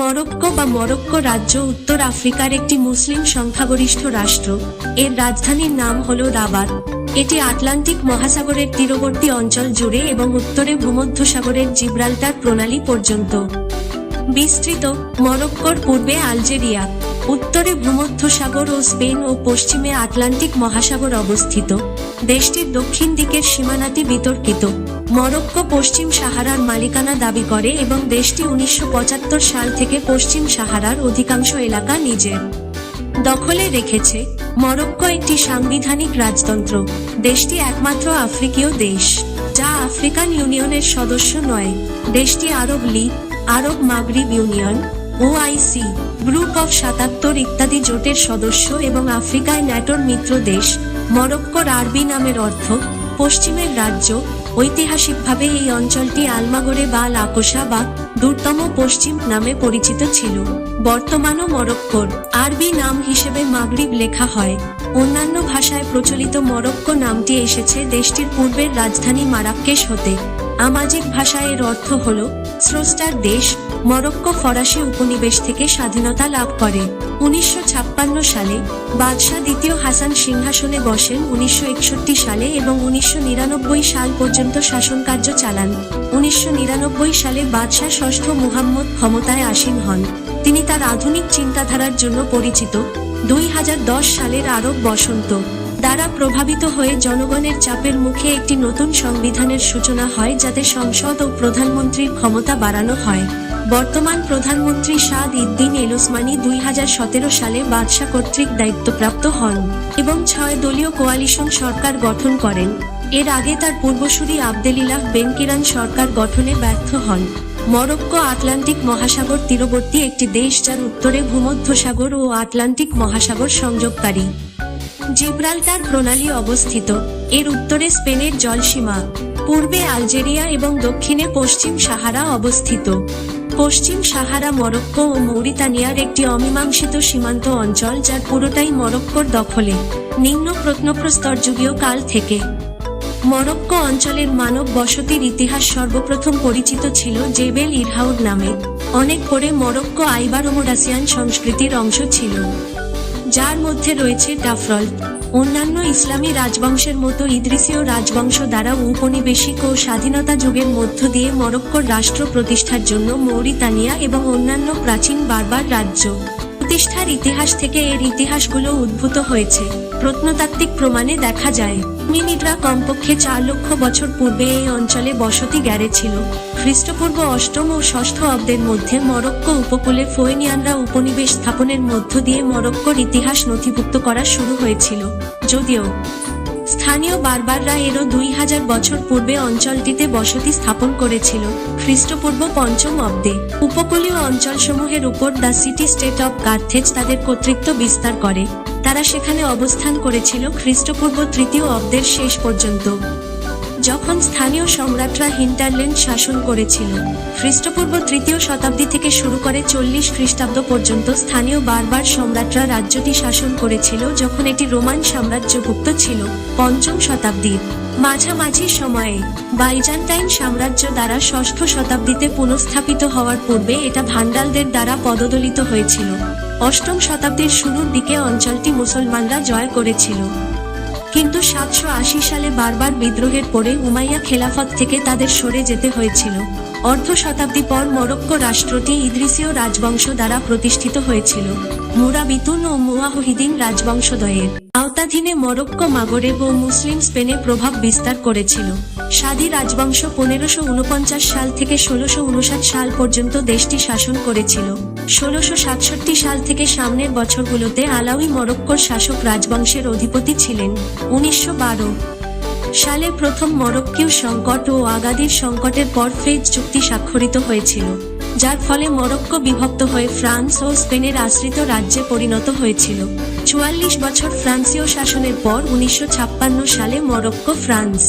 Morocco বা Morocco রাজ্য উত্তর আফ্রিকার একটি মুসলিম সংখ্যাগরিষ্ঠ রাষ্ট্র। এর রাজধানীর নাম হল রাবাত এটি আটলান্টিক মহাসাগরের তীরবর্তী অঞ্চল জুড়ে এবং উত্তরে ভূমধ্যসাগরের জিব্রাল্টার প্রণালী পর্যন্ত। বিস্তৃত মরক্কোর পূর্বে আলজেরিয়া, উত্তরে ভূমধ্যসাগর ও স্পেন ও পশ্চিমে আটলান্টিক মহাসাগর অবস্থিত। দেশটির দক্ষিণ দিকের সীমানাটি বিতর্কিত। মরক্কো পশ্চিম সাহারার মালিকানা দাবি করে এবং দেশটি উনিশশো পঁচাত্তর সাল থেকে পশ্চিম সাহারার অধিকাংশ এলাকা নিজের দখলে রেখেছে। মরক্কো একটি সাংবিধানিক রাজতন্ত্র। দেশটি একমাত্র আফ্রিকীয় দেশ, যা আফ্রিকান ইউনিয়নের সদস্য নয়। দেশটি আরব লীগ, আরব মাগরিব ইউনিয়ন, ওআইসি, গ্রুপ অফ সাতাত্তর ইত্যাদি জোটের সদস্য এবং আফ্রিকায় ন্যাটোর মিত্র দেশ। মরক্কোর আরবি নামের অর্থ পশ্চিমের রাজ্য। ঐতিহাসিকভাবে এই অঞ্চলটি আলমাগড়ে বা লাকোসা বা দূরতম পশ্চিম নামে পরিচিত ছিল। বর্তমানও মরক্কোর আরবি নাম হিসেবে মাগরিব লেখা হয়। অন্যান্য ভাষায় প্রচলিত মরক্কো নামটি এসেছে দেশটির পূর্বের রাজধানী মারাক্কেশ হতে। আমাজিক ভাষায় এর অর্থ হল স্রষ্টার দেশ মরক্কো ফরাসি উপনিবেশ থেকে স্বাধীনতা লাভ করে। উনিশশো ছাপ্পান্ন সালে বাদশাহ দ্বিতীয় হাসান সিংহাসনে বসেন, উনিশশো একষট্টি সালে এবং উনিশশো নিরানব্বই সাল পর্যন্ত শাসনকার্য চালান। উনিশশো নিরানব্বই সালে বাদশাহ ষষ্ঠ মুহাম্মদ ক্ষমতায় আসীন হন। তিনি তার আধুনিক চিন্তাধারার জন্য পরিচিত। দুই হাজার দশ সালের আরব বসন্ত। দ্বারা প্রভাবিত হয়ে জনগণের চাপের মুখে একটি নতুন সংবিধানের সূচনা হয়, যাতে সংসদ ও প্রধানমন্ত্রীর ক্ষমতা বাড়ানো হয়। বর্তমান প্রধানমন্ত্রী সাদ ইদ্দিন এল ওসমানী দুই সালে বাদশাহ কর্তৃক দায়িত্বপ্রাপ্ত হন এবং ছয় দলীয় কোয়ালিশন সরকার গঠন করেন। এর আগে তার পূর্বসূরি আবদেলিলাহ বেনকিরান সরকার গঠনে ব্যর্থ হন। মরক্কো আটলান্টিক মহাসাগর তীরবর্তী একটি দেশ, যার উত্তরে ভূমধ্যসাগর ও আটলান্টিক মহাসাগর সংযোগকারী। জিব্রাল্টার প্রণালী অবস্থিত। এর উত্তরে স্পেনের জলসীমা, পূর্বে আলজেরিয়া এবং দক্ষিণে পশ্চিম সাহারা অবস্থিত। পশ্চিম সাহারা মরক্কো ও মৌরিতানিয়ার একটি অমীমাংসিত সীমান্ত অঞ্চল যার পুরোটাই মরক্কোর দখলে, নিম্ন প্রত্নপ্রস্তর যুগীয় কাল থেকে। মরক্কো অঞ্চলের মানব বসতির ইতিহাস সর্বপ্রথম পরিচিত ছিল জেবেল ইরহাউড নামে। অনেক পরে মরক্কো আইবারোমোরাসিয়ান সংস্কৃতির অংশ ছিল। যার মধ্যে রয়েছে ডাফরল। অন্যান্য ইসলামী রাজবংশের মতো ইদ্রিসীয় রাজবংশ দ্বারা উপনিবেশিক ও স্বাধীনতা যুগের মধ্য দিয়ে মরক্কোর রাষ্ট্র প্রতিষ্ঠার জন্য মৌরিতানিয়া এবং অন্যান্য প্রাচীন বারবার রাজ্য প্রতিষ্ঠার ইতিহাস থেকে এর ইতিহাসগুলো উদ্ভূত হয়েছে। প্রত্নতাত্ত্বিক প্রমাণে দেখা যায়, মিনিটরা কমপক্ষে চার লক্ষ বছর পূর্বে এই অঞ্চলে বসতি গেড়েছিল খ্রিস্টপূর্ব অষ্টম ও ষষ্ঠ অব্দের মধ্যে মরক্কো উপকূলে ফোয়েনিয়ানরা উপনিবেশ স্থাপনের মধ্য দিয়ে মরক্কোর ইতিহাস নথিভুক্ত করা শুরু হয়েছিল। যদিও স্থানীয় বারবাররা এরও দুই হাজার বছর পূর্বে অঞ্চলটিতে বসতি স্থাপন করেছিল, খ্রিস্টপূর্ব পঞ্চম অব্দে। উপকূলীয় অঞ্চলসমূহের উপর the city state of Carthage তাদের কর্তৃত্ব বিস্তার করে। তারা সেখানে অবস্থান করেছিল খ্রিস্টপূর্ব তৃতীয় অব্দের শেষ পর্যন্ত। যখন স্থানীয় সম্রাটরা হিন্টারল্যান্ড শাসন করেছিল, খ্রিস্টপূর্ব তৃতীয় শতাব্দী থেকে শুরু করে চল্লিশ খ্রিস্টাব্দ পর্যন্ত স্থানীয় বারবার সম্রাটরা রাজ্যটি শাসন করেছিল যখন এটি রোমান সাম্রাজ্যভুক্ত ছিল, পঞ্চম শতাব্দীর। মাঝামাঝি সময়ে, বাইজান্টাইন সাম্রাজ্য দ্বারা ষষ্ঠ শতাব্দীতে পুনঃস্থাপিত হওয়ার পূর্বে এটা ভান্ডালদের দ্বারা পদদলিত হয়েছিল। অষ্টম শতাব্দীর শুরুর দিকে অঞ্চলটি মুসলমানরা জয় করেছিল। কিন্তু সাতশো আশি সালে বারবার বিদ্রোহের পরে উমাইয়া খেলাফত থেকে তাদের সরে যেতে হয়েছিল। অর্ধ শতাব্দী পর মরক্কো রাষ্ট্রটি ইদ্রিসীয় রাজবংশ দ্বারা প্রতিষ্ঠিত হয়েছিল। মুরাবিতুন ও মুয়াহিদিন রাজবংশদ্বয়ের আওতাধীনে মরক্কো মাগরেব ও মুসলিম স্পেনে প্রভাব বিস্তার করেছিল। সাদি রাজবংশ পনেরোশো সাল থেকে ষোলোশো সাল পর্যন্ত দেশটি শাসন করেছিল। ষোলোশো সাতষট্টি সাল থেকে সামনের বছরগুলোতে আলাউই মরক্কোর শাসক রাজবংশের অধিপতি ছিলেন, উনিশশো বারো। সালে প্রথম মরক্কীয় সংকট ও আগাদির সংকটের পর ফেজ চুক্তি স্বাক্ষরিত হয়েছিল, যার ফলে মরক্কো বিভক্ত হয়ে ফ্রান্স ও স্পেনের আশ্রিত রাজ্যে পরিণত হয়েছিল। চুয়াল্লিশ বছর ফ্রান্সীয় শাসনের পর উনিশশো ছাপ্পান্ন সালে মরক্কো ফ্রান্স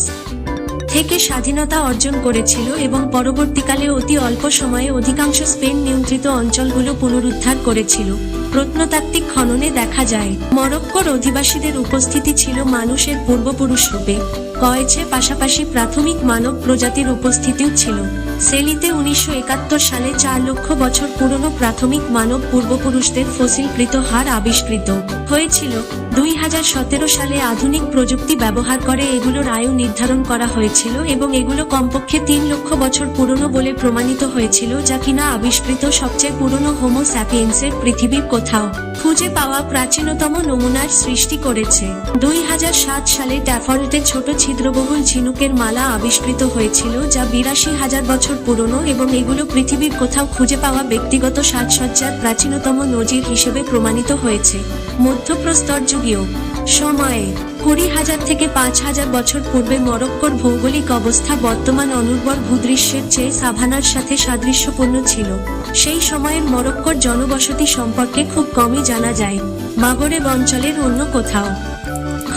থেকে স্বাধীনতা অর্জন করেছিল এবং পরবর্তীকালে অতি অল্প সময়ে অধিকাংশ স্পেন নিয়ন্ত্রিত অঞ্চলগুলো পুনরুদ্ধার করেছিল। প্রত্নতাত্ত্বিক খননে দেখা যায়, মরক্কোর অধিবাসীদের উপস্থিতি ছিল মানুষের পূর্বপুরুষ রূপে। কয়েছে পাশাপাশি প্রাথমিক মানব প্রজাতির উপস্থিতিও ছিল। সেলিতে উনিশশো একাত্তর সালে চার লক্ষ বছর পুরনো প্রাথমিক মানব পূর্বপুরুষদের ফসিলকৃত হার আবিষ্কৃত। হয়েছিল, দুই হাজার সতেরো সালে আধুনিক প্রযুক্তি ব্যবহার করে এগুলোর আয়ু নির্ধারণ করা হয়েছিল এবং এগুলো কমপক্ষে তিন লক্ষ বছর পুরনো বলে প্রমাণিত হয়েছিল, যা কিনা আবিষ্কৃত সবচেয়ে পুরনো হোমো স্যাপিয়েন্সের পৃথিবীর কোথাও। খুঁজে পাওয়া প্রাচীনতম নমুনার সৃষ্টি করেছে। দুই হাজার সাত সালে ট্যাফল্টে ছোট ছিদ্রবহুল ঝিনুকের মালা আবিষ্কৃত হয়েছিল, যা বিরাশি হাজার বছর পুরনো এবং এগুলো পৃথিবীর কোথাও খুঁজে পাওয়া ব্যক্তিগত সাজসজ্জার প্রাচীনতম নজির হিসেবে প্রমাণিত হয়েছে। মধ্যপ্রস্তর যুগীয় সময়ে কুড়ি হাজার থেকে পাঁচ হাজার বছর পূর্বে মরক্কোর ভৌগোলিক অবস্থা বর্তমান অনুর্বর ভূদৃশ্যের চেয়ে সাভানার সাথে সাদৃশ্যপূর্ণ ছিল। সেই সময়ের মরক্কোর জনবসতি সম্পর্কে খুব কমই জানা যায়। মাগরেব অঞ্চলের অন্য কোথাও।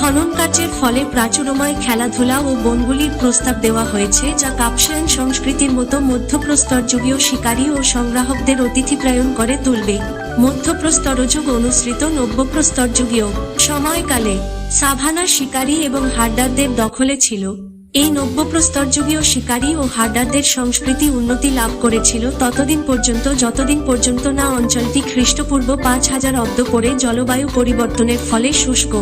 খনন কার্যের ফলে প্রাচুরময় খেলাধুলা ও বনগুলির প্রস্তাব দেওয়া হয়েছে, যা কাপসায়ন সংস্কৃতির মতো মধ্যপ্রস্তর যুগীয় শিকারী ও সংগ্রাহকদের অতিথিপ্রায়ণ করে তুলবে। মধ্যপ্রস্তরযুগ অনুসৃত নব্যপ্রস্তর যুগীয় সময়কালে সাভানা শিকারী এবং হার্ডারদের দখলে ছিল। এই নব্যপ্রস্তর যুগীয় শিকারী ও হার্ডারদের সংস্কৃতি উন্নতি লাভ করেছিল। ততদিন পর্যন্ত, যতদিন পর্যন্ত না অঞ্চলটি খ্রিস্টপূর্ব পাঁচ হাজার অব্দ পরে জলবায়ু পরিবর্তনের ফলে শুষ্ক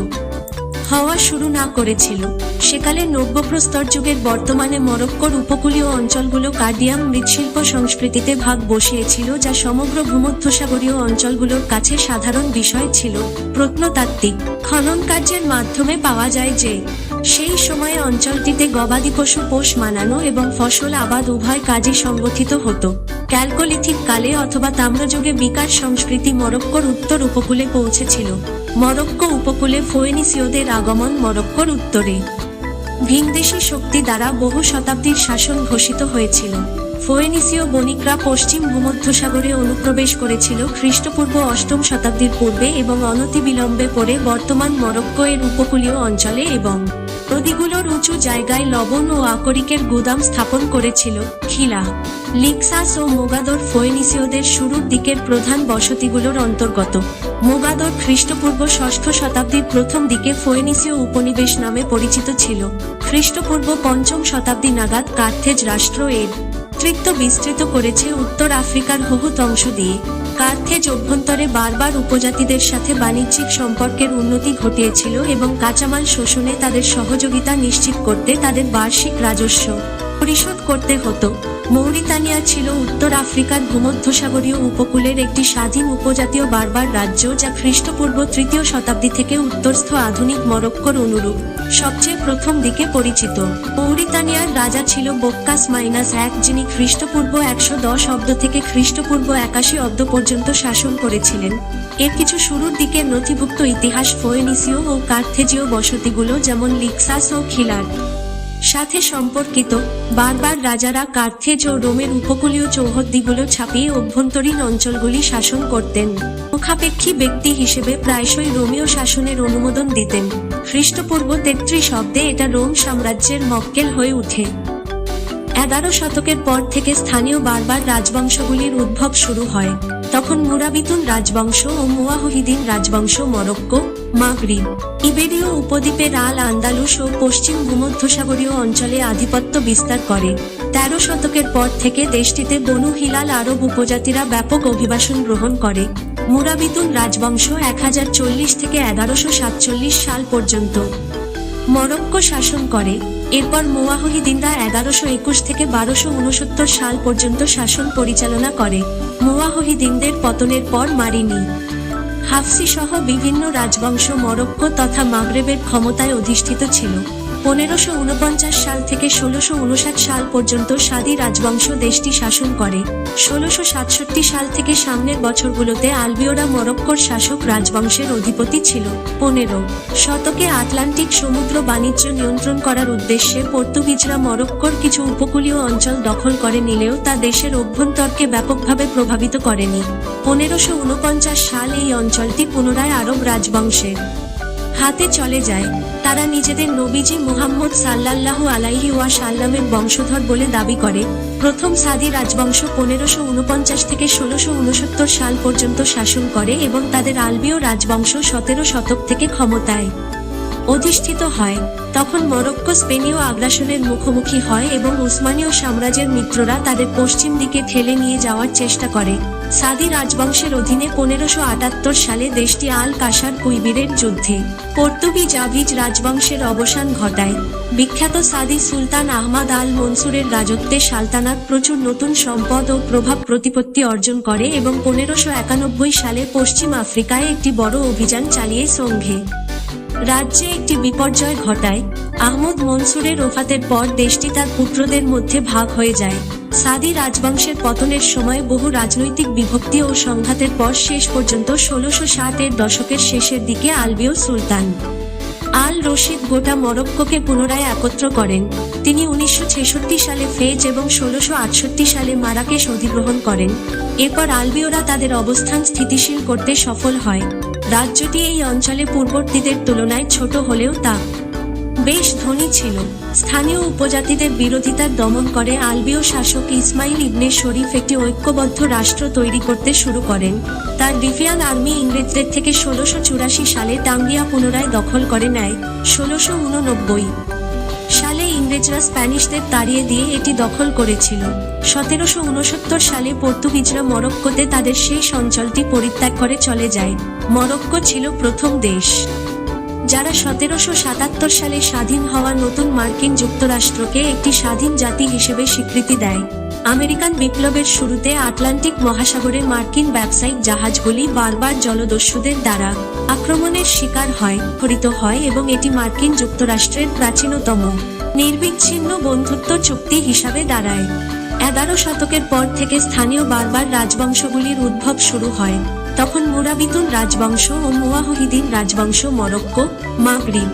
হওয়া শুরু না করেছিল। সেকালে নব্যপ্রস্তর যুগের বর্তমানে মরক্কোর উপকূলীয় অঞ্চলগুলো কার্ডিয়াম মৃৎশিল্প সংস্কৃতিতে ভাগ বসিয়েছিল, যা সমগ্র ভূমধ্যসাগরীয় অঞ্চলগুলোর কাছে সাধারণ বিষয় ছিল। প্রত্নতাত্ত্বিক খনন কার্যের মাধ্যমে পাওয়া যায় যে সেই সময়ে অঞ্চলটিতে গবাদি পশু পোষ মানানো এবং ফসল আবাদ উভয় কাজই সংগঠিত হতো। ক্যালকোলিথিক কালে অথবা তাম্রযুগে বিকাশ সংস্কৃতি মরক্কোর উত্তর উপকূলে পৌঁছেছিল। মরক্কো উপকূলে ফোয়েনিসীয়দের আগমন মরক্কোর উত্তরে। ভিনদেশী শক্তি দ্বারা বহু শতাব্দীর শাসন ঘোষিত হয়েছিল। ফোয়েনিসীয় বণিকরা পশ্চিম ভূমধ্যসাগরে অনুপ্রবেশ করেছিল খ্রিস্টপূর্ব অষ্টম শতাব্দীর পূর্বে এবং অনতিবিলম্বে পরে বর্তমান মরক্কো এর উপকূলীয় অঞ্চলে এবং নদীগুলোর উঁচু জায়গায় লবণ ও আকরিকের গুদাম স্থাপন করেছিল, খিলা, লিক্সাস ও মোগাদর ফোয়েনিসীয়দের শুরুর দিকের প্রধান বসতিগুলোর অন্তর্গত। মোগাদর খ্রিস্টপূর্ব ষষ্ঠ শতাব্দীর প্রথম দিকে ফোয়েনিসীয় উপনিবেশ নামে পরিচিত ছিল। খ্রিস্টপূর্ব পঞ্চম শতাব্দী নাগাদ কার্থেজ রাষ্ট্র এর কর্তৃত্ব বিস্তৃত করেছে উত্তর আফ্রিকার বহুত অংশ দিয়ে। কার্থেজ অভ্যন্তরে বারবার উপজাতিদের সাথে বাণিজ্যিক সম্পর্কের উন্নতি ঘটিয়েছিল এবং কাঁচামাল শোষণে তাদের সহযোগিতা নিশ্চিত করতে তাদের বার্ষিক রাজস্ব। পরিশোধ করতে হতো। মৌরিতানিয়া ছিল উত্তর আফ্রিকার ভূমধ্যসাগরীয় উপকূলের একটি স্বাধীন উপজাতীয় বারবার রাজ্য যা খ্রিস্টপূর্ব তৃতীয় শতাব্দী থেকে উত্তরস্থ আধুনিক মরক্কোর অনুরূপ, সবচেয়ে প্রথম দিকে পরিচিত। মৌরিতানিয়ার রাজা ছিল বক্কাস মাইনাস এক, যিনি খ্রিস্টপূর্ব একশো দশ অব্দ থেকে খ্রিস্টপূর্ব একাশি অব্দ পর্যন্ত শাসন করেছিলেন। এর কিছু শুরুর দিকে নথিভুক্ত ইতিহাস ফোয়েনিসীয় ও কার্থেজীয় বসতিগুলো যেমন লিক্সাস ও খিলার। সাথে সম্পর্কিত, বারবার রাজারা কার্থেজ ও রোমের উপকূলীয় চৌহদ্দিগুলো ছাপিয়ে অভ্যন্তরীণ অঞ্চলগুলি শাসন করতেন। মুখাপেক্ষী ব্যক্তি হিসেবে প্রায়শই রোমীয় শাসনের অনুমোদন দিতেন। খ্রিস্টপূর্ব তেত্রিশ অব্দে এটা রোম সাম্রাজ্যের মক্কেল হয়ে ওঠে এগারো শতকের পর থেকে স্থানীয় বারবার রাজবংশগুলির উদ্ভব শুরু হয়। তখন মুরাবিতুন রাজবংশ ও মুয়াহিদিন রাজবংশ, মরক্কো মাগরিব ইবেরীয় উপদ্বীপের আল আন্দালুস ও পশ্চিম ভূমধ্যসাগরীয় অঞ্চলে আধিপত্য বিস্তার করে। তেরো শতকের পর থেকে দেশটিতে বনু হিলাল আরব উপজাতিরা ব্যাপক অভিবাসন গ্রহণ করে। মুরাবিতুন রাজবংশ এক হাজার চল্লিশ থেকে এগারোশো সাতচল্লিশ সাল পর্যন্ত। মরক্কো শাসন করে। এরপর মুওয়াহিদিনরা এগারোশো একুশ থেকে বারোশো উনসত্তর সাল পর্যন্ত শাসন পরিচালনা করে। মুওয়াহিদিনদের পতনের পর মারিনি। হাফসি সহ বিভিন্ন রাজবংশ মরক্কো তথা মাগরেবের ক্ষমতায় অধিষ্ঠিত ছিল। পনেরোশো উনপঞ্চাশ সাল থেকে ষোলোশো উনষাট সাল পর্যন্ত সাদি রাজবংশ দেশটি শাসন করে। ষোলোশো সাতষট্টি সাল থেকে সামনের বছরগুলোতে আলবিওরা মরক্কোর শাসক রাজবংশের অধিপতি ছিল। পনেরো। শতকে আটলান্টিক সমুদ্র বাণিজ্য নিয়ন্ত্রণ করার উদ্দেশ্যে পর্তুগিজরা মরক্কোর কিছু উপকূলীয় অঞ্চল দখল করে নিলেও তা দেশের অভ্যন্তরকে ব্যাপকভাবে প্রভাবিত করেনি। পনেরোশো উনপঞ্চাশ সাল এই অঞ্চলটি পুনরায় আরব রাজবংশের। হাতে চলে যায়, তারা নিজেদের নবীজি মুহাম্মদ সাল্লাল্লাহু আলাইহি ওয়া সাল্লামের বংশধর বলে দাবি করে। প্রথম সাদি রাজবংশ পনেরোশো উনপঞ্চাশ থেকে ষোলোশো উনসত্তর সাল পর্যন্ত শাসন করে এবং তাদের আলবীয় রাজবংশ সতেরো শতক থেকে ক্ষমতায় অধিষ্ঠিত হয়। তখন মরক্কো স্পেনীয় আগ্রাসনের মুখোমুখি হয় এবং উসমানীয় সাম্রাজ্যের মিত্ররা তাদের পশ্চিম দিকে ঠেলে নিয়ে যাওয়ার চেষ্টা করে। সাদি রাজবংশের অধীনে পনেরোশো আটাত্তর সালে দেশটি আল কাসার কুইবিরের যুদ্ধে পর্তুগিজ আভিজ রাজবংশের অবসান ঘটায়। বিখ্যাত সাদি সুলতান আহমদ আল মনসুরের রাজত্বে সালতানাত প্রচুর নতুন সম্পদ ও প্রভাব প্রতিপত্তি অর্জন করে এবং পনেরোশো একানব্বই সালে পশ্চিম আফ্রিকায় একটি বড় অভিযান চালিয়ে সঙ্ঘে রাজ্যে একটি বিপর্যয় ঘটায়, আহমদ মনসুরের ওফাতের পর দেশটি তার পুত্রদের মধ্যে ভাগ হয়ে যায়। সাদি রাজবংশের পতনের সময় বহু রাজনৈতিক বিভক্তি ও সংঘাতের পর শেষ পর্যন্ত ষোলোশো ষাটের দশকের শেষের দিকে আলবীয় সুলতান। আল রশিদ গোটা মরক্কোকে পুনরায় একত্র করেন। তিনি উনিশশো ছেষট্টি সালে ফেজ এবং ষোলোশো সালে মারাকেশ অধিগ্রহণ করেন। এরপর আলবীয়রা তাদের অবস্থান স্থিতিশীল করতে সফল হয়। রাজ্যটি এই অঞ্চলে পূর্ববর্তীদের তুলনায় ছোট হলেও তা বেশ ধনী ছিল। স্থানীয় উপজাতিদের বিরোধিতার দমন করে আলবীয় শাসক ইসমাইল ইবনে শরীফ একটি ঐক্যবদ্ধ রাষ্ট্র তৈরি করতে শুরু করেন। তার ডিফিয়ান আর্মি ইংরেজদের থেকে ষোলোশো চুরাশি সালে টাঙ্গিয়া পুনরায় দখল করে নেয়, ষোলোশো উননব্বই ইংরেজরা স্প্যানিশদের তাড়িয়ে দিয়ে এটি দখল করেছিল। সতেরোশো উনসত্তর সালে পর্তুগিজরা মরক্কোতে তাদের শেষ অঞ্চলটি পরিত্যাগ করে চলে যায়। মরক্কো ছিল প্রথম দেশ। যারা সতেরোশো সাতাত্তর সালে স্বাধীন হওয়া নতুন মার্কিন যুক্তরাষ্ট্রকে একটি স্বাধীন জাতি হিসেবে স্বীকৃতি দেয়। আমেরিকান বিপ্লবের শুরুতে আটলান্টিক মহাসাগরে মার্কিন ব্যবসায়িক জাহাজগুলি বারবার জলদস্যুদের দ্বারা আক্রমণের শিকার হয় হরিত হয় এবং এটি মার্কিন যুক্তরাষ্ট্রের প্রাচীনতম। নির্বিচ্ছিন্ন বন্ধুত্ব চুক্তি হিসাবে দাঁড়ায়। এগারো শতকের পর থেকে স্থানীয় বারবার রাজবংশগুলির উদ্ভব শুরু হয়। তখন মুরাবিতুন রাজবংশ ও মুয়াহিদিন রাজবংশ মরক্কো, মাগরিব।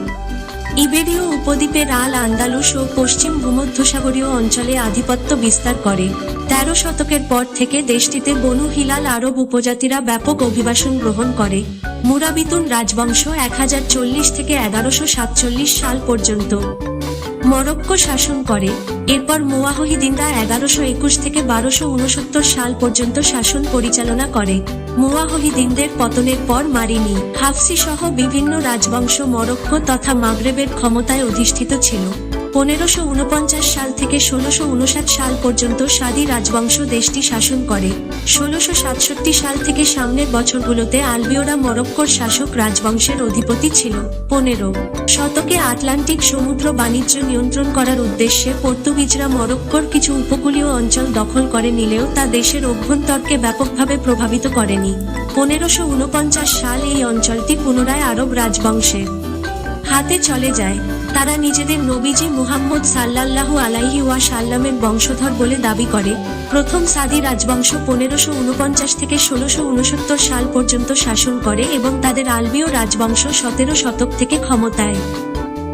ইবেরীয় উপদ্বীপের আল আন্দালুস ও পশ্চিম ভূমধ্যসাগরীয় অঞ্চলে আধিপত্য বিস্তার করে। তেরো শতকের পর থেকে দেশটিতে বনু হিলাল আরব উপজাতিরা ব্যাপক অভিবাসন গ্রহণ করে। মুরাবিতুন রাজবংশ এক হাজার চল্লিশ থেকে এগারোশো সাতচল্লিশ সাল পর্যন্ত। মরক্কো শাসন করে। এরপর মুওয়াহিদিনরা এগারোশো একুশ থেকে বারোশো উনসত্তর সাল পর্যন্ত শাসন পরিচালনা করে। মুওয়াহিদিনদের পতনের পর মারিনি হাফসি সহ বিভিন্ন রাজবংশ মরক্কো তথা মাগরেবের ক্ষমতায় অধিষ্ঠিত ছিল। পনেরোশো উনপঞ্চাশ সাল থেকে ষোলোশো উনষাট সাল পর্যন্ত সাদি রাজবংশ দেশটি শাসন করে। ষোলোশো সাতষট্টি সাল থেকে সামনের বছরগুলোতে আলবিওরা মরক্কোর শাসক রাজবংশের অধিপতি ছিল। পনেরো। শতকে আটলান্টিক সমুদ্র বাণিজ্য নিয়ন্ত্রণ করার উদ্দেশ্যে পর্তুগিজরা মরক্কোর কিছু উপকূলীয় অঞ্চল দখল করে নিলেও তা দেশের অভ্যন্তরকে ব্যাপকভাবে প্রভাবিত করেনি। পনেরোশো উনপঞ্চাশ সাল এই অঞ্চলটি পুনরায় আরব রাজবংশের হাতে চলে যায়। তারা নিজেদের নবীজি মুহাম্মদ সাল্লাল্লাহু আলাইহি ওয়া সাল্লামের বংশধর বলে দাবি করে। প্রথম সাদি রাজবংশ পনেরোশো উনপঞ্চাশ থেকে ষোলোশো উনসত্তর সাল পর্যন্ত শাসন করে এবং তাদের আলবীয় রাজবংশ সতেরো শতক থেকে ক্ষমতায়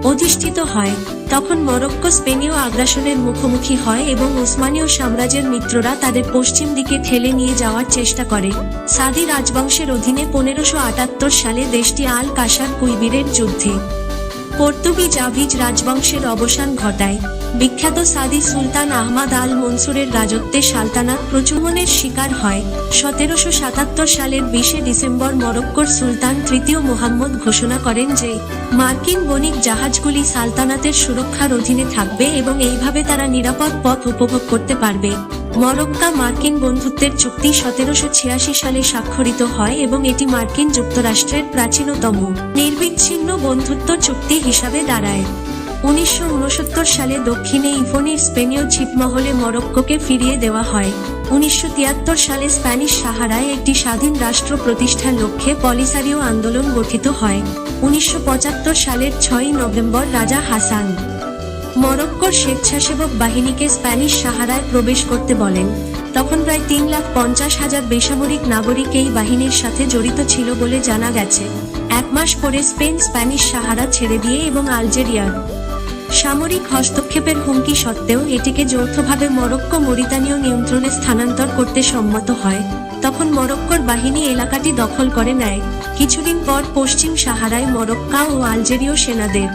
অধিষ্ঠিত হয়। তখন মরক্কো স্পেনীয় আগ্রাসনের মুখোমুখি হয় এবং উসমানীয় সাম্রাজ্যের মিত্ররা তাদের পশ্চিম দিকে ঠেলে নিয়ে যাওয়ার চেষ্টা করে। সাদি রাজবংশের অধীনে পনেরোশো সালে দেশটি আল কাসার কুইবিরের যুদ্ধে পর্তুগিজ আভিজ রাজবংশের অবসান ঘটায়। বিখ্যাত সাদি সুলতান আহমদ আল মনসুরের রাজত্বে সালতানাত প্রচুমনের শিকার হয়। সতেরোশো সাতাত্তর সালের বিশে ডিসেম্বর মরক্কোর সুলতান তৃতীয় মোহাম্মদ ঘোষণা করেন যে, মার্কিন বণিক জাহাজগুলি সালতানাতের সুরক্ষার অধীনে থাকবে এবং এইভাবে তারা নিরাপদ পথ উপভোগ করতে পারবে। মরক্কা মার্কিন বন্ধুত্বের চুক্তি সতেরোশো ছিয়াশি সালে স্বাক্ষরিত হয় এবং এটি মার্কিন যুক্তরাষ্ট্রের প্রাচীনতম নির্বিচ্ছিন্ন বন্ধুত্ব চুক্তি হিসাবে দাঁড়ায়। উনিশশো উনসত্তর সালে দক্ষিণে ইভনির স্পেনীয় ছিটমহলে মরক্কোকে ফিরিয়ে দেওয়া হয়। উনিশশো তিয়াত্তর সালে স্প্যানিশ সাহারায় একটি স্বাধীন রাষ্ট্র প্রতিষ্ঠার লক্ষ্যে পলিসারিও আন্দোলন গঠিত হয়। উনিশশো পঁচাত্তর সালের ছয়ই নভেম্বর রাজা হাসান মরক্কোর স্বেচ্ছাসেবক বাহিনীকে স্প্যানিশ সাহারায় প্রবেশ করতে বলেন। তখন প্রায় তিন লাখ পঞ্চাশ হাজার বেসামরিক নাগরিক এই বাহিনীর সাথে জড়িত ছিল বলে জানা গেছে। এক মাস পরে স্পেন স্প্যানিশ সাহারা ছেড়ে দিয়ে এবং আলজেরিয়ার সামরিক হস্তক্ষেপের হুমকি সত্ত্বেও এটিকে যৌথভাবে মরক্কো মরিতানীয় নিয়ন্ত্রণে স্থানান্তর করতে সম্মত হয়। তখন মরক্কোর বাহিনী এলাকাটি দখল করে নেয়। কিছুদিন পর পশ্চিম সাহারায় মরক্কা ও আলজেরীয় সেনাদের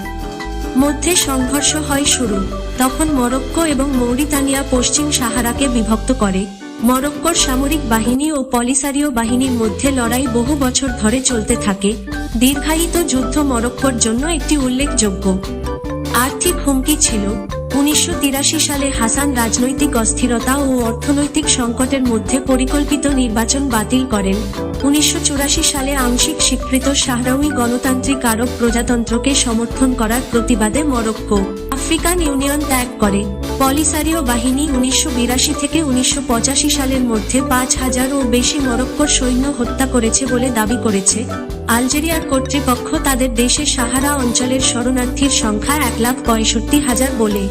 মধ্যে সংঘর্ষ হয় শুরু। তখন মরক্কো এবং মৌরিতানিয়া পশ্চিম সাহারাকে বিভক্ত করে। মরক্কোর সামরিক বাহিনী ও পলিসারীয় বাহিনীর মধ্যে লড়াই বহু বছর ধরে চলতে থাকে। দীর্ঘায়িত যুদ্ধ মরক্কোর জন্য একটি উল্লেখযোগ্য। আর্থিক হুমকি ছিল। উনিশশো তিরাশি সালে হাসান রাজনৈতিক অস্থিরতা ও অর্থনৈতিক সংকটের মধ্যে পরিকল্পিত নির্বাচন বাতিল করেন। উনিশশো চুরাশি সালে আংশিক স্বীকৃত সাহরাউই গণতান্ত্রিক আরব প্রজাতন্ত্রকে সমর্থন করার প্রতিবাদে মরক্কো। আফ্রিকান ইউনিয়ন ত্যাগ করে। পলিসারীয় বাহিনী উনিশশো বিরাশি থেকে উনিশশো পঁচাশি সালের মধ্যে পাঁচ হাজারও বেশি মরক্কোর সৈন্য হত্যা করেছে বলে দাবি করেছে। আলজেরিয়ার কর্তৃপক্ষ তাদের দেশে সাহারা অঞ্চলের শরণার্থীর সংখ্যা এক লাখ পঁয়ষট্টি হাজার বলে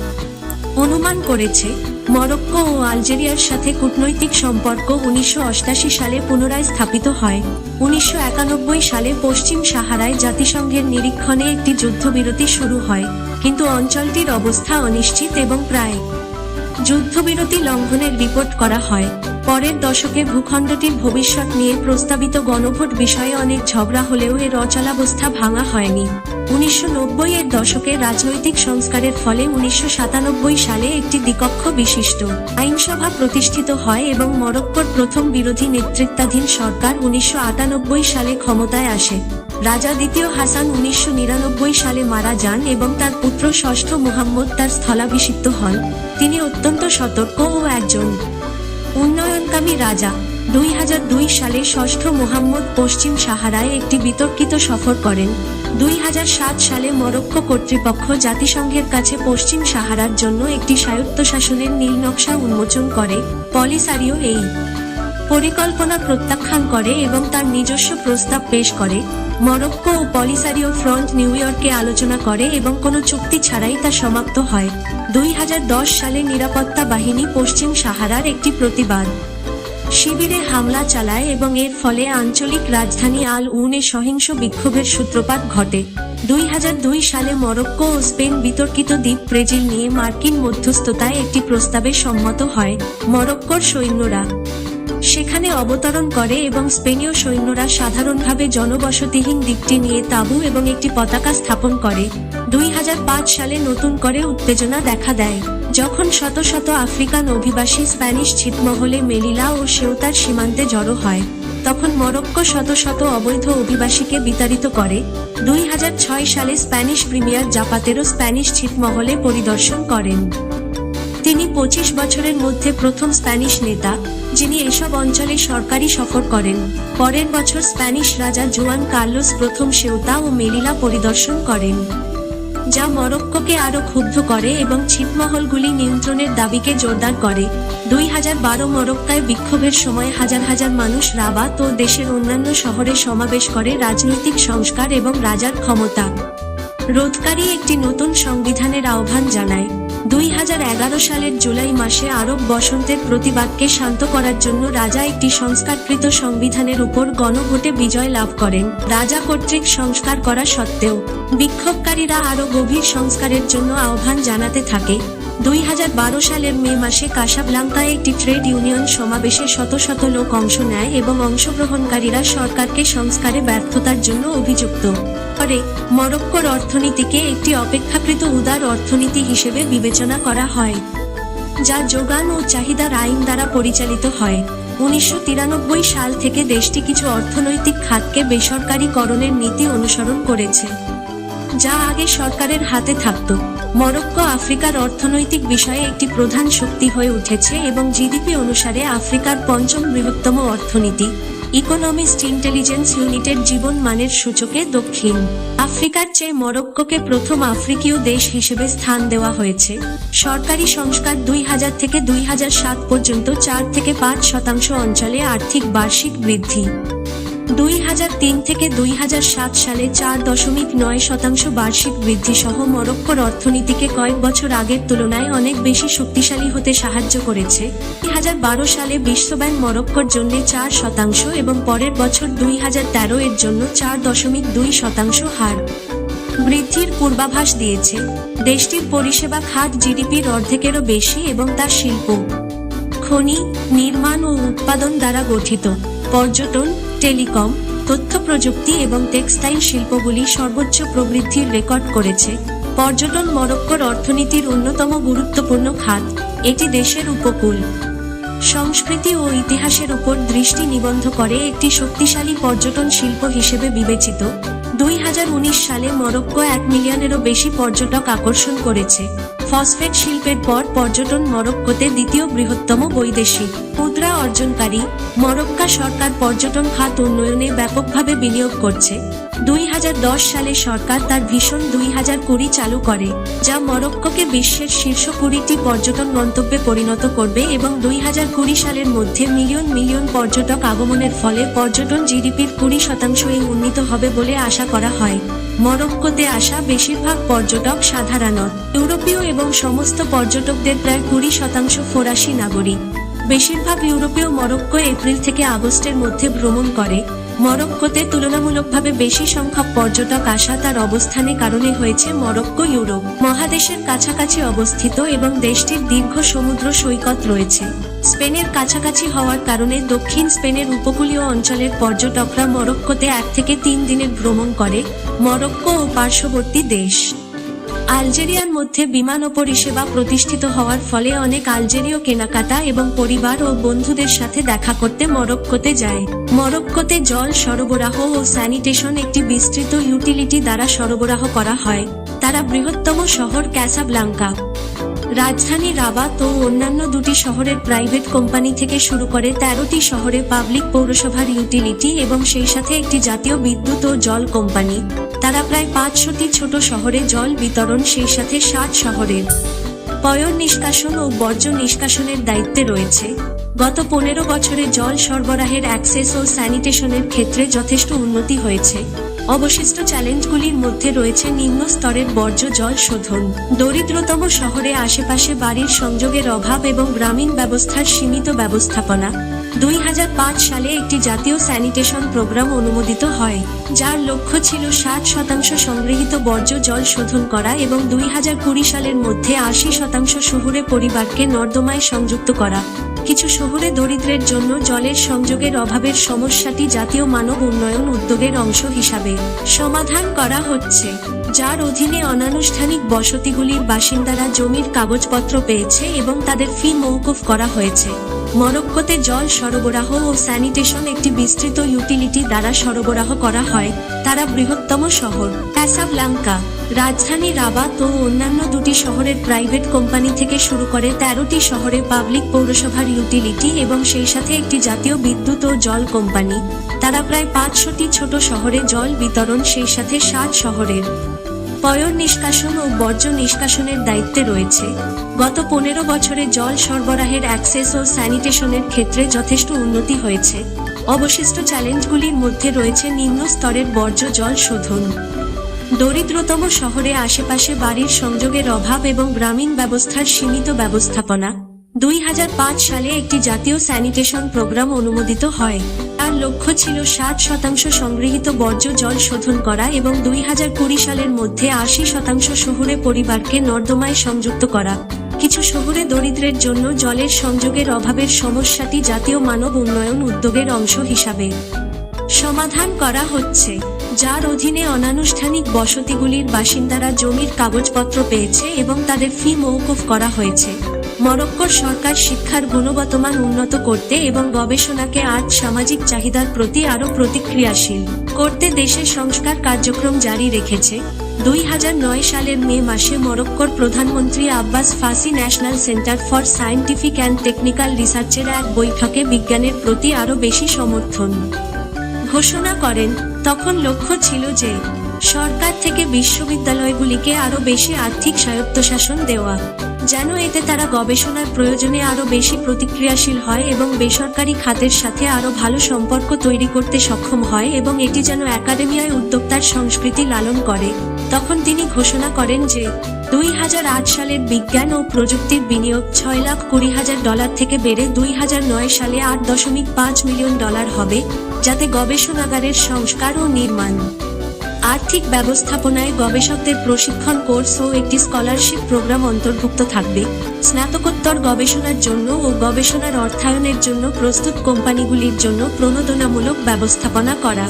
অনুমান করেছে। মরক্কো ও আলজেরিয়ার সাথে কূটনৈতিক সম্পর্ক উনিশশো অষ্টআশি সালে পুনরায় স্থাপিত হয়। উনিশশো একানব্বই সালে পশ্চিম সাহারায় জাতিসংঘের নিরীক্ষণে একটি যুদ্ধবিরতি শুরু হয়। কিন্তু অঞ্চলটির অবস্থা অনিশ্চিত এবং প্রায় যুদ্ধবিরতি লঙ্ঘনের রিপোর্ট করা হয়। পরের দশকে ভূখণ্ডটির ভবিষ্যৎ নিয়ে প্রস্তাবিত গণভোট বিষয়ে অনেক ঝগড়া হলেও এর অচলাবস্থা ভাঙা হয়নি। উনিশশো নব্বই এর দশকে রাজনৈতিক সংস্কারের ফলে উনিশশো সাতানব্বই সালে একটি দ্বিকক্ষ বিশিষ্ট আইনসভা প্রতিষ্ঠিত হয় এবং মরক্কোর প্রথম বিরোধী নেতৃত্বাধীন সরকার উনিশশো আটানব্বই সালে ক্ষমতায় আসে। রাজা দ্বিতীয় হাসান উনিশশো নিরানব্বই সালে মারা যান এবং তার পুত্র ষষ্ঠ মুহাম্মদ তার স্থলাভিষিক্ত হন। তিনি অত্যন্ত সতর্ক ও একজন উন্নয়নকামী রাজা। দুই হাজার দুই সালে ষষ্ঠ মোহাম্মদ পশ্চিম সাহারায় একটি বিতর্কিত সফর করেন। দুই হাজার সাত সালে মরক্কো কর্তৃপক্ষ জাতিসংঘের কাছে পশ্চিম সাহারার জন্য একটি স্বায়ত্তশাসনের নীলনকশা উন্মোচন করে। পলিসারিও এই পরিকল্পনা প্রত্যাখ্যান করে এবং তার নিজস্ব প্রস্তাব পেশ করে। মরক্কো ও পলিসারিও ফ্রন্ট নিউ ইয়র্কে আলোচনা করে এবং কোনো চুক্তি ছাড়াই তা সমাপ্ত হয়। দুই হাজার দশ সালে নিরাপত্তা বাহিনী পশ্চিম সাহারার একটি প্রতিবাদ। শিবিরে হামলা চালায় এবং এর ফলে আঞ্চলিক রাজধানী আল উনে সহিংস বিক্ষোভের সূত্রপাত ঘটে। দুই দুই সালে মরক্কো ও স্পেন বিতর্কিত দ্বীপ ব্রেজিল নিয়ে মার্কিন মধ্যস্থতায় একটি প্রস্তাবে সম্মত হয় মরক্কোর সৈন্যরা। সেখানে অবতরণ করে এবং স্পেনীয় সৈন্যরা সাধারণভাবে জনবসতিহীন দ্বীপটি নিয়ে তাঁবু এবং একটি পতাকা স্থাপন করে। দুই হাজার পাঁচ সালে নতুন করে উত্তেজনা দেখা দেয়। যখন শত শত আফ্রিকান অভিবাসী স্প্যানিশ ছিটমহলে মেলিলা ও সেওতার সীমান্তে জড়ো হয়, তখন মরক্কো শত শত অবৈধ অভিবাসীকে বিতাড়িত করে। দুই হাজার ছয় সালে স্প্যানিশ প্রিমিয়ার জাপাতেরও স্প্যানিশ ছিটমহলে পরিদর্শন করেন। তিনি পঁচিশ বছরের মধ্যে প্রথম স্প্যানিশ নেতা, যিনি এসব অঞ্চলে সরকারি সফর করেন। পরের বছর স্প্যানিশ রাজা জুয়ান কার্লোস প্রথম সেউতা ও মেলিলা পরিদর্শন করেন, যা মরক্কোকে আরও ক্ষুব্ধ করে এবং ছিটমহলগুলি নিয়ন্ত্রণের দাবিকে জোরদার করে। দুই হাজার বারো মরক্কায় বিক্ষোভের সময় হাজার হাজার মানুষ রাবাত ও দেশের অন্যান্য শহরে সমাবেশ করে রাজনৈতিক সংস্কার এবং রাজার ক্ষমতা। রোধকারী একটি নতুন সংবিধানের আহ্বান জানায়। দুই হাজার এগারো সালের জুলাই মাসে আরব বসন্তের প্রতিবাদকে শান্ত করার জন্য রাজা একটি সংস্কারকৃত সংবিধানের উপর গণভোটে বিজয় লাভ করেন। রাজা কর্তৃক সংস্কার করা সত্ত্বেও বিক্ষোভকারীরা আরও গভীর সংস্কারের জন্য আহ্বান জানাতে থাকে। দুই হাজার বারো সালের মে মাসে কাসাবলাঙ্কায় একটি ট্রেড ইউনিয়ন সমাবেশে শত শত লোক অংশ নেয় এবং অংশগ্রহণকারীরা সরকারকে সংস্কারে ব্যর্থতার জন্য অভিযুক্ত। করে মরক্কোর অর্থনীতিকে একটি অপেক্ষাকৃত উদার অর্থনীতি হিসেবে বিবেচনা করা হয়, যা যোগান ও চাহিদার আইন দ্বারা পরিচালিত হয়। উনিশশো তিরানব্বই সাল থেকে দেশটি কিছু অর্থনৈতিক খাতকে বেসরকারীকরণের নীতি অনুসরণ করেছে, যা আগে সরকারের হাতে থাকত। মরক্কো আফ্রিকার অর্থনৈতিক বিষয়ে একটি প্রধান শক্তি হয়ে উঠেছে এবং জিডিপি অনুসারে আফ্রিকার পঞ্চম বৃহত্তম অর্থনীতি। ইকোনমিস্ট ইন্টেলিজেন্স ইউনিটের জীবন মানের সূচকে দক্ষিণ আফ্রিকার চেয়ে মরক্কোকে প্রথম আফ্রিকীয় দেশ হিসেবে স্থান দেওয়া হয়েছে। সরকারি সংস্কার দুই হাজার থেকে দুই হাজার সাত পর্যন্ত চার থেকে পাঁচ শতাংশ অঞ্চলে আর্থিক বার্ষিক বৃদ্ধি। দুই হাজার তিন থেকে দুই হাজার সাত সালে চার দশমিক নয় শতাংশ বার্ষিক বৃদ্ধি সহ মরক্কোর অর্থনীতিকে কয়েক বছর আগের তুলনায় অনেক বেশি শক্তিশালী হতে সাহায্য করেছে। দুই হাজার বারো সালে বিশ্বব্যাংক মরক্কোর জন্য চার শতাংশ এবং পরের বছর দুই হাজার তেরো এর জন্য চার দশমিক দুই শতাংশ হার বৃদ্ধির পূর্বাভাস দিয়েছে। দেশটির পরিষেবা খাত জিডিপির অর্ধেকেরও বেশি এবং তার শিল্প, খনি, নির্মাণ ও উৎপাদন দ্বারা গঠিত। পর্যটন টেলিকম, তথ্য প্রযুক্তি এবং টেক্সটাইল শিল্পগুলি সর্বোচ্চ প্রবৃদ্ধির রেকর্ড করেছে। পর্যটন মরক্কোর অর্থনীতির অন্যতম গুরুত্বপূর্ণ খাত, এটি দেশের উপকূল। সংস্কৃতি ও ইতিহাসের উপর দৃষ্টি নিবন্ধ করে একটি শক্তিশালী পর্যটন শিল্প হিসেবে বিবেচিত। দুই হাজার উনিশ সালে মরক্কো এক মিলিয়নেরও বেশি পর্যটক আকর্ষণ করেছে। ফসফেট শিল্পের পর পর্যটন মরক্কোতে দ্বিতীয় বৃহত্তম বৈদেশিক মুদ্রা অর্জনকারী মরক্কা সরকার পর্যটন খাত উন্নয়নে ব্যাপকভাবে বিনিয়োগ করছে। দুই হাজার দশ সালে সরকার তার ভীষণ দুই হাজার কুড়ি চালু করে, যা মরক্কোকে বিশ্বের শীর্ষ কুড়িটি পর্যটন গন্তব্যে পরিণত করবে এবং দুই হাজার কুড়ি সালের মধ্যে মিলিয়ন মিলিয়ন পর্যটক আগমনের ফলে পর্যটন জিডিপির কুড়ি শতাংশই উন্নীত হবে বলে আশা করা হয়। মরক্কোতে আসা বেশিরভাগ পর্যটক সাধারণত ইউরোপীয় এবং সমস্ত পর্যটকদের প্রায় কুড়ি শতাংশ ফরাসি নাগরিক। বেশিরভাগ ইউরোপীয় মরক্কো এপ্রিল থেকে আগস্টের মধ্যে ভ্রমণ করে। মরক্কোতে তুলনামূলকভাবে বেশি সংখ্যক পর্যটক আসা তার অবস্থানের কারণে হয়েছে মরক্কো ইউরোপ। মহাদেশের কাছাকাছি অবস্থিত এবং দেশটির দীর্ঘ সমুদ্র সৈকত রয়েছে। স্পেনের কাছাকাছি হওয়ার কারণে দক্ষিণ স্পেনের উপকূলীয় অঞ্চলের পর্যটকরা মরক্কোতে এক থেকে তিন দিনের ভ্রমণ করে মরক্কো ও পার্শ্ববর্তী দেশ। আলজেরিয়ার মধ্যে বিমান ও পরিষেবা প্রতিষ্ঠিত হওয়ার ফলে অনেক আলজেরীয় কেনাকাটা এবং পরিবার ও বন্ধুদের সাথে দেখা করতে মরক্কোতে যায়। মরক্কোতে জল সরবরাহ ও স্যানিটেশন একটি বিস্তৃত ইউটিলিটি দ্বারা সরবরাহ করা হয়। তারা বৃহত্তম শহর ক্যাসাবলাঙ্কা। রাজধানী রাবাত ও অন্যান্য দুটি শহরের প্রাইভেট কোম্পানি থেকে শুরু করে তেরোটি শহরে পাবলিক পৌরসভার ইউটিলিটি এবং সেই সাথে একটি জাতীয় বিদ্যুৎ ও জল কোম্পানি। তারা প্রায় পাঁচশোটি ছোট শহরে জল বিতরণ, সেই সাথে ষাট শহরের পয়র নিষ্কাশন ও বর্জ্য নিষ্কাশনের দায়িত্বে রয়েছে। গত পনেরো বছরে জল সরবরাহের অ্যাক্সেস ও স্যানিটেশনের ক্ষেত্রে যথেষ্ট উন্নতি হয়েছে। অবশিষ্ট চ্যালেঞ্জগুলির মধ্যে রয়েছে নিম্ন স্তরের বর্জ্য জল শোধন। দরিদ্রতম শহরে আশেপাশে বাড়ির সংযোগের অভাব এবং গ্রামীণ ব্যবস্থার সীমিত ব্যবস্থাপনা। দুই হাজার পাঁচ সালে একটি জাতীয় স্যানিটেশন প্রোগ্রাম অনুমোদিত হয়, যার লক্ষ্য ছিল ষাট শতাংশ সংগৃহীত বর্জ্য জল শোধন করা এবং দুই হাজার কুড়ি সালের মধ্যে আশি শতাংশ শহুরে পরিবারকে নর্দমায় সংযুক্ত করা। কিছু শহুরে দরিদ্রের জন্য জলের সংযোগের অভাবের সমস্যাটি জাতীয় মানব উন্নয়ন উদ্যোগের অংশ হিসাবে সমাধান করা হচ্ছে, যার অধীনে অনানুষ্ঠানিক বসতিগুলির বাসিন্দারা জমির কাগজপত্র পেয়েছে এবং তাদের ফি মৌকুফ করা হয়েছে। মরক্কোতে জল সরবরাহ ও স্যানিটেশন একটি বিস্তৃত ইউটিলিটি দ্বারা সরবরাহ করা হয়। তারা বৃহত্তম শহর, ক্যাসাবলাঙ্কা। রাজধানী রাবাত ও অন্যান্য দুটি শহরের প্রাইভেট কোম্পানি থেকে শুরু করে তেরোটি শহরে পাবলিক পৌরসভার ইউটিলিটি এবং সেই সাথে একটি জাতীয় বিদ্যুৎ ও জল কোম্পানি। তারা প্রায় পাঁচশোটি ছোট শহরে জল বিতরণ, সেই সাথে সাত শহরের পয়র নিষ্কাশন ও বর্জ্য নিষ্কাশনের দায়িত্বে রয়েছে। গত পনেরো বছরে জল সরবরাহের অ্যাক্সেস ও স্যানিটেশনের ক্ষেত্রে যথেষ্ট উন্নতি হয়েছে। অবশিষ্ট চ্যালেঞ্জগুলির মধ্যে রয়েছে নিম্ন স্তরের বর্জ্য জল শোধন। দরিদ্রতম শহরে আশেপাশে বাড়ির সংযোগের অভাব এবং গ্রামীণ ব্যবস্থার সীমিত ব্যবস্থাপনা। দুই হাজার পাঁচ সালে একটি জাতীয় স্যানিটেশন প্রোগ্রাম অনুমোদিত হয়। তার লক্ষ্য ছিল ষাট শতাংশ সংগৃহীত বর্জ্য জল শোধন করা এবং দুই হাজার কুড়ি সালের মধ্যে আশি শতাংশ শহুরে পরিবারকে নর্দমায় সংযুক্ত করা। কিছু শহুরে দরিদ্রের জন্য জলের সংযোগের অভাবের সমস্যাটি জাতীয় মানব উন্নয়ন উদ্যোগের অংশ হিসাবে সমাধান করা হচ্ছে। যার অধীনে অনানুষ্ঠানিক বসতিগুলির বাসিন্দারা জমির কাগজপত্র পেয়েছে এবং তাদের ফি মৌকুফ করা হয়েছে। মরক্কোর সরকার শিক্ষার গুণগত মান উন্নত করতে এবং গবেষণাকে আজ সামাজিক চাহিদার প্রতি আরও প্রতিক্রিয়াশীল করতে দেশের সংস্কার কার্যক্রম জারি রেখেছে। দুই হাজার নয় সালের মে মাসে মরক্কোর প্রধানমন্ত্রী Abbas Fassi national center for scientific and technical রিসার্চের এক বৈঠকে বিজ্ঞানের প্রতি আরও বেশি সমর্থন ঘোষণা করেন, তখন লক্ষ্য ছিল যে সরকার থেকে বিশ্ববিদ্যালয়গুলিকে আরও বেশি আর্থিক স্বায়ত্তশাসন দেওয়া, যেন এতে তারা গবেষণার প্রয়োজনে আরও বেশি প্রতিক্রিয়াশীল হয় এবং বেসরকারি খাতের সাথে আরও ভালো সম্পর্ক তৈরি করতে সক্ষম হয় এবং এটি যেন একাডেমিয়ায় উদ্যোক্তার সংস্কৃতি লালন করে। তখন তিনি ঘোষণা করেন যে দুই হাজার আট সালের বিজ্ঞান ও প্রযুক্তির বিনিয়োগ ছয় লাখ কুড়ি হাজার ডলার থেকে বেড়ে দুই হাজার নয় সালে আট দশমিক পাঁচ মিলিয়ন ডলার হবে, যাতে গবেষণাগারের সংস্কার ও নির্মাণ। আর্থিক ব্যবস্থাপনায় গবেষকদের প্রশিক্ষণ কোর্স ও একটি স্কলারশিপ প্রোগ্রাম অন্তর্ভুক্ত থাকবে। স্নাতকোত্তর গবেষণার জন্য ও গবেষণার অর্থায়নের জন্য প্রস্তুত কোম্পানিগুলির জন্য প্রণোদনামূলক ব্যবস্থাপনা করা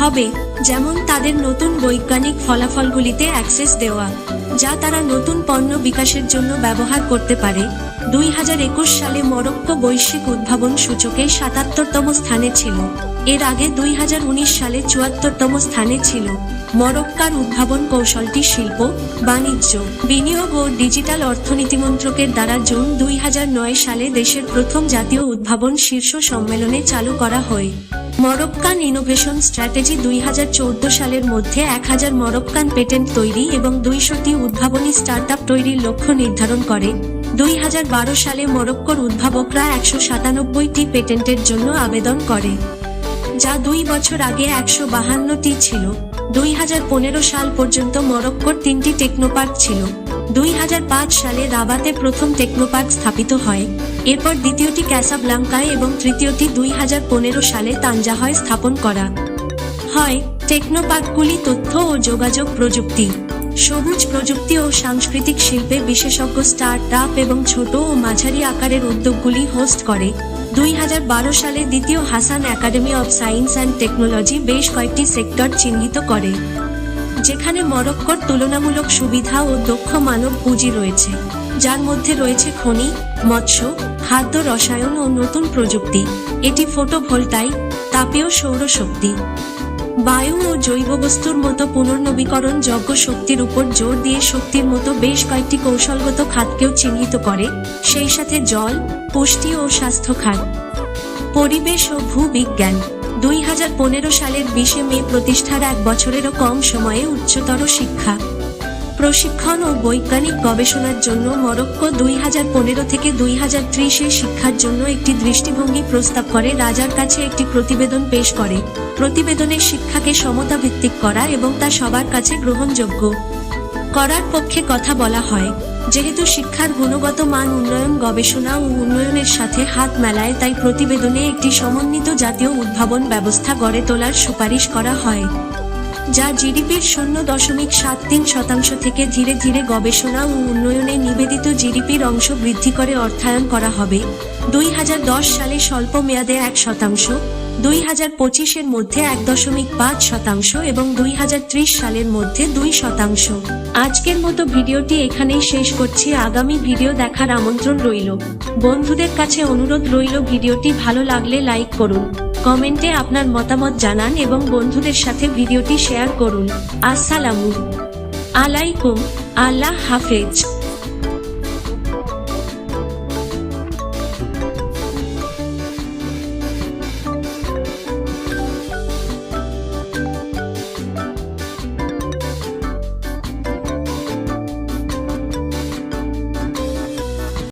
হবে। যেমন তাদের নতুন বৈজ্ঞানিক ফলাফলগুলিতে অ্যাক্সেস দেওয়া, যা তারা নতুন পণ্য বিকাশের জন্য ব্যবহার করতে পারে। দুই হাজার একুশ সালে মরক্কো বৈশ্বিক উদ্ভাবন সূচকে সাতাত্তরতম স্থানে ছিল। এর আগে দুই হাজার উনিশ সালে চুয়াত্তরতম স্থানে ছিল। মরক্কার উদ্ভাবন কৌশলটি শিল্প, বাণিজ্য, বিনিয়োগ ও ডিজিটাল অর্থনীতি মন্ত্রকের দ্বারা জুন দুই হাজার নয় সালে দেশের প্রথম জাতীয় উদ্ভাবন শীর্ষ সম্মেলনে চালু করা হয়। মরক্কান ইনোভেশন স্ট্র্যাটেজি দুই হাজার চৌদ্দ সালের মধ্যে এক হাজার মরক্কান পেটেন্ট তৈরি এবং দুইশোটি উদ্ভাবনী স্টার্টআপ তৈরির লক্ষ্য নির্ধারণ করে। দুই হাজার বারো সালে মরক্কোর উদ্ভাবকরা একশো সাতানব্বইটি পেটেন্টের জন্য আবেদন করে, যা দুই বছর আগে একশো বাহান্নটি ছিল। দুই হাজার পনেরো সাল পর্যন্ত মরক্কোর তিনটি টেকনোপার্ক ছিল। দুই হাজার পাঁচ সালে রাবাতে প্রথম টেকনোপার্ক স্থাপিত হয়। এরপর দ্বিতীয়টি ক্যাসাবলাঙ্কায় এবং তৃতীয়টি দুই হাজার পনেরো সালে তানজাহায় স্থাপন করা। হয়, টেকনোপার্কগুলি তথ্য ও যোগাযোগ প্রযুক্তি, সবুজ প্রযুক্তি ও সাংস্কৃতিক শিল্পে বিশেষজ্ঞ স্টার্ট আপ এবং ছোট ও মাঝারি আকারের উদ্যোগগুলি হোস্ট করে। দুই হাজার বারো সালে দ্বিতীয় Hassan academy of science and technology বেশ কয়েকটি সেক্টর চিহ্নিত করে। যেখানে মরক্কোর তুলনামূলক সুবিধা ও দক্ষ মানব পুঁজি রয়েছে। যার মধ্যে রয়েছে খনি, মৎস্য, খাদ্য, রসায়ন ও নতুন প্রযুক্তি। এটি ফটোভোল্টাইক তাপীয় সৌরশক্তি। বায়ু ও জৈব বস্তুর মতো পুনর্নবীকরণ পুনর্নবীকরণযোগ্য শক্তির উপর জোর দিয়ে শক্তির মতো বেশ কয়েকটি কৌশলগত খাতকেও চিহ্নিত করে, সেই সাথে জল, পুষ্টি ও স্বাস্থ্য খাত। পরিবেশ ও ভূবিজ্ঞান। দুই হাজার পনেরো সালের বিশে মে প্রতিষ্ঠার এক বছরেরও কম সময়ে উচ্চতর শিক্ষা, প্রশিক্ষণ ও বৈজ্ঞানিক গবেষণার জন্য মরক্কো দুই হাজার পনেরো থেকে দুই হাজার ত্রিশে শিক্ষার জন্য একটি দৃষ্টিভঙ্গি প্রস্তাব করে। রাজার কাছে একটি প্রতিবেদন পেশ করে। প্রতিবেদনে শিক্ষাকে সমতা ভিত্তিক করা এবং তা সবার কাছে গ্রহণযোগ্য করার পক্ষে কথা বলা হয়। যেহেতু শিক্ষার গুণগত মান উন্নয়ন, গবেষণা ও উন্নয়নের সাথে হাত মেলায়, তাই প্রতিবেদনে একটি সমন্বিত জাতীয় উদ্ভাবন ব্যবস্থা গড়ে তোলার সুপারিশ করা হয়, যা জিডিপির শূন্য দশমিক সাত তিন শতাংশ থেকে ধীরে ধীরে গবেষণা ও উন্নয়নে নিবেদিত জিডিপির অংশ বৃদ্ধি করে অর্থায়ন করা হবে। দুই হাজার দশ সালে স্বল্প মেয়াদে এক শতাংশ দুই হাজার পঁচিশের মধ্যে এক দশমিক পাঁচ শতাংশ এবং দুই হাজার ত্রিশ সালের মধ্যে দুই শতাংশ। আজকের মতো ভিডিওটি এখানেই শেষ করছি। আগামী ভিডিও দেখার আমন্ত্রণ রইল। বন্ধুদের কাছে অনুরোধ রইল ভিডিওটি ভালো লাগলে লাইক করুন, কমেন্টে আপনার মতামত জানান এবং বন্ধুদের সাথে ভিডিওটি শেয়ার করুন। আসসালামু আলাইকুম, আল্লাহ হাফেজ।